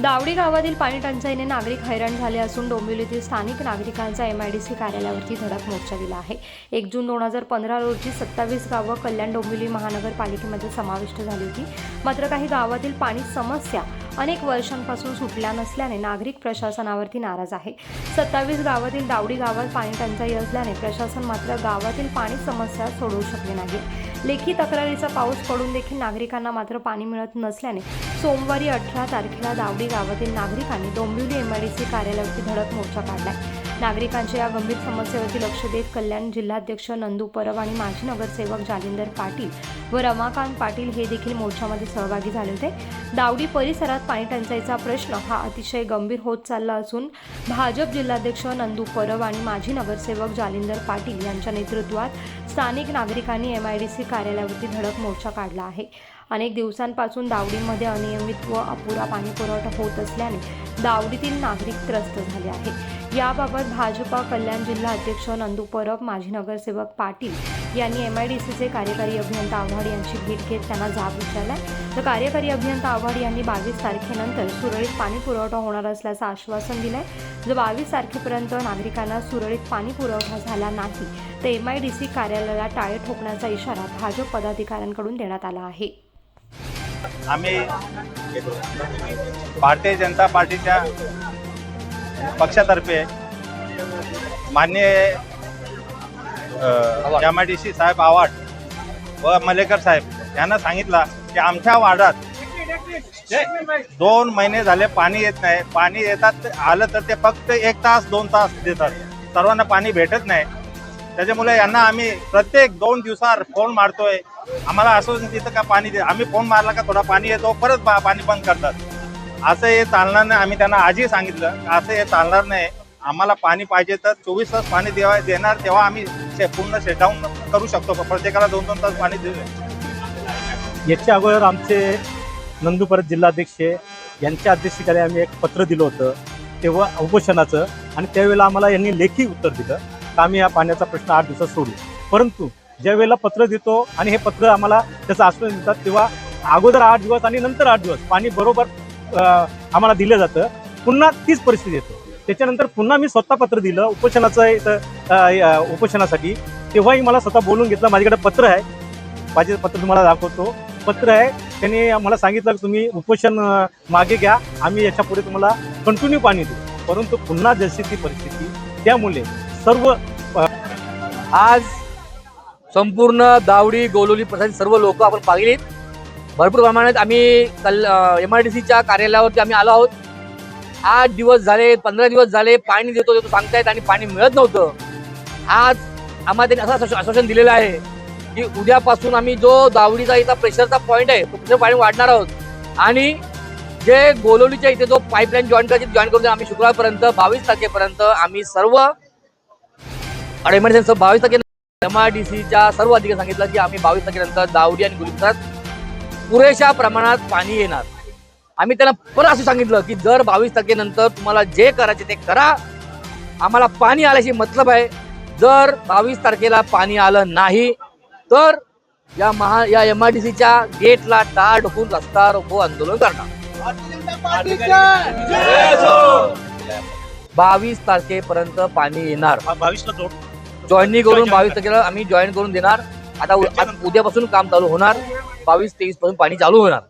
दावडी गावातील पाणी टंचाईने नागरिक हैराण झाले असून डोंबिवलीतील स्थानिक नागरिकांचा एम आय डी सी कार्यालयावरती धडक मोर्चा दिला आहे. एक जून दोन हजार पंधरा रोजी सत्तावीस गावं कल्याण डोंबिवली महानगरपालिकेमध्ये समाविष्ट झाली होती. मात्र काही गावातील पाणी समस्या अनेक वर्षांपासून सुटल्या नसल्याने नागरिक प्रशासनावरती नाराज आहे. सत्तावीस गावातील दावडी गावात पाणी टंचाई असल्याने प्रशासन मात्र गावातील पाणी समस्या सोडवू शकले नाही. लेखी तक्रारीचा पाऊस पडून देखील नागरिकांना मात्र पाणी मिळत नसल्याने सोमवारी अठरा तारखेला दावडी गावातील नागरिकांनी डोंबिवली एमआयडीसी कार्यालयावरती धडक मोर्चा काढलाय. नागरिकांच्या या गंभीर समस्येवरती लक्ष देत कल्याण जिल्हाध्यक्ष नंदू परब आणि माजी नगरसेवक जालिंदर पाटील व रमाकांत पाटील हे देखील मोर्चामध्ये सहभागी झाले होते. दावडी परिसरात पाणी टंचाईचा प्रश्न हा अतिशय गंभीर होत चालला असून भाजप जिल्हाध्यक्ष नंदू परब आणि माजी नगरसेवक जालिंदर पाटील यांच्या नेतृत्वात स्थानिक नागरिकांनी एम आय डी सी कार्यालयावरती धडक मोर्चा काढला आहे. अनेक दिवसांपासून दावडीमध्ये अनियमित व अपुरा पाणी पुरवठा होत असल्याने दावडीतील नागरिक त्रस्त झाले आहे याबाबत भाजपा कल्याण जिल्हा अध्यक्ष नंदू परब माजी नगरसेवक पाटील यांनी एम आय डी सीचे कार्यकारी अभियंता आव्हाड यांची भेट घेत त्यांना जाब विचारला. तर कार्यकारी अभियंता आव्हाड यांनी बावीस तारखेनंतर सुरळीत पाणी पुरवठा होणार असल्याचं आश्वासन दिलंय. जर बावीस तारखेपर्यंत नागरिकांना सुरळीत पाणी पुरवठा झाला नाही तर एम आय डी सी कार्यालयाला टाळे ठोकण्याचा इशारा भाजप पदाधिकाऱ्यांकडून देण्यात आला आहे. आम्ही भारतीय जनता पार्टीच्या पक्षातर्फे मान्य एम आय डी सी साहेब आवाड व मलेकर साहेब यांना सांगितलं की आमच्या वार्डात दोन महिने झाले पाणी येत नाही. पाणी येतात आलं तर ते फक्त एक तास दोन तास देतात. सर्वांना पाणी भेटत नाही. त्याच्यामुळे यांना आम्ही प्रत्येक दोन दिवसावर फोन मारतोय. आम्हाला असं तिथं का पाणी दे? आम्ही फोन मारला का थोडा पाणी येतो परत पाणी बंद करतात. असं हे चालणार नाही. आम्ही त्यांना आजही सांगितलं असं हे चालणार नाही. आम्हाला पाणी पाहिजे तर चोवीस तास पाणी देवा देणार तेव्हा आम्ही शे- पूर्ण शटडाऊन करू शकतो. प्रत्येकाला दोन दोन तास पाणी देऊ याच्या अगोदर आमचे नंदू परत जिल्हाध्यक्ष यांच्या अध्यक्षतेखाली आम्ही एक पत्र दिलं होतं. तेव्हा उपोषणाचं आणि त्यावेळेला आम्हाला यांनी लेखी उत्तर दिलं. तर आम्ही या पाण्याचा प्रश्न आठ दिवसात सोडू. परंतु ज्या वेळेला पत्र देतो आणि हे पत्र आम्हाला त्याचं आश्वासन देतात तेव्हा अगोदर आठ दिवस आणि नंतर आठ दिवस पाणी बरोबर आम्हाला दिलं जातं. पुन्हा तीच परिस्थिती येते. त्याच्यानंतर पुन्हा मी स्वतः पत्र दिलं उपोषणाचं इथं, उपोषणासाठी. तेव्हाही मला स्वतः बोलून घेतलं माझ्याकडे पत्र आहे. माझे पत्र तुम्हाला दाखवतो. पत्र आहे. त्यांनी मला सांगितलं की तुम्ही उपोषण मागे घ्या. आम्ही याच्यापुढे तुम्हाला कंटिन्यू पाणी देऊ. परंतु पुन्हा जशी ती परिस्थिती त्यामुळे सर्व आज संपूर्ण दावडी गोलोली प्रसाद सर्व लोक आपण पाहिलीत. भरपूर प्रमाणात आम्ही कल एम आय डी सीच्या कार्यालयावरती आम्ही आलो आहोत. आठ दिवस झाले पंधरा दिवस झाले पाणी देतो देतो सांगतायत आणि पाणी मिळत नव्हतं. आज आम्हाला त्यांनी असं आश्वासन- दिलेलं आहे की उद्यापासून आम्ही जो दावडीचा इथं प्रेशरचा पॉईंट आहे तो प्रेशर पाणी वाढणार आहोत. आणि जे गोलोलीच्या इथे जो पाईपलाईन जॉईन करायची जॉईन करून आम्ही शुक्रवारपर्यंत बावीस तारखेपर्यंत आम्ही सर्व आणि बावीस तारखे एम आय डी सीच्या सर्व अधिकारी सांगितलं की आम्ही बावीस तारखेनंतर दावडी आणि गुलबर्गात पुरेशा प्रमाणात पाणी येणार. आम्ही त्यांना परत असं सांगितलं की जर बावीस तारखेनंतर तुम्हाला जे करायचे ते करा. आम्हाला पाणी आल्याशी मतलब आहे जर बावीस तारखेला पाणी आलं नाही तर या महा या एम आय डी सीच्या गेटला टाळ ढकून रस्ता रोको आंदोलन करणार. बावीस तारखेपर्यंत पाणी येणार. बावीसला जोड. जॉईनिंग करून बावीस तारखेला आम्ही जॉईन करून देणार. आता उद्यापासून काम चालू होणार. बावीस तेवीसपासून पाणी चालू होणार.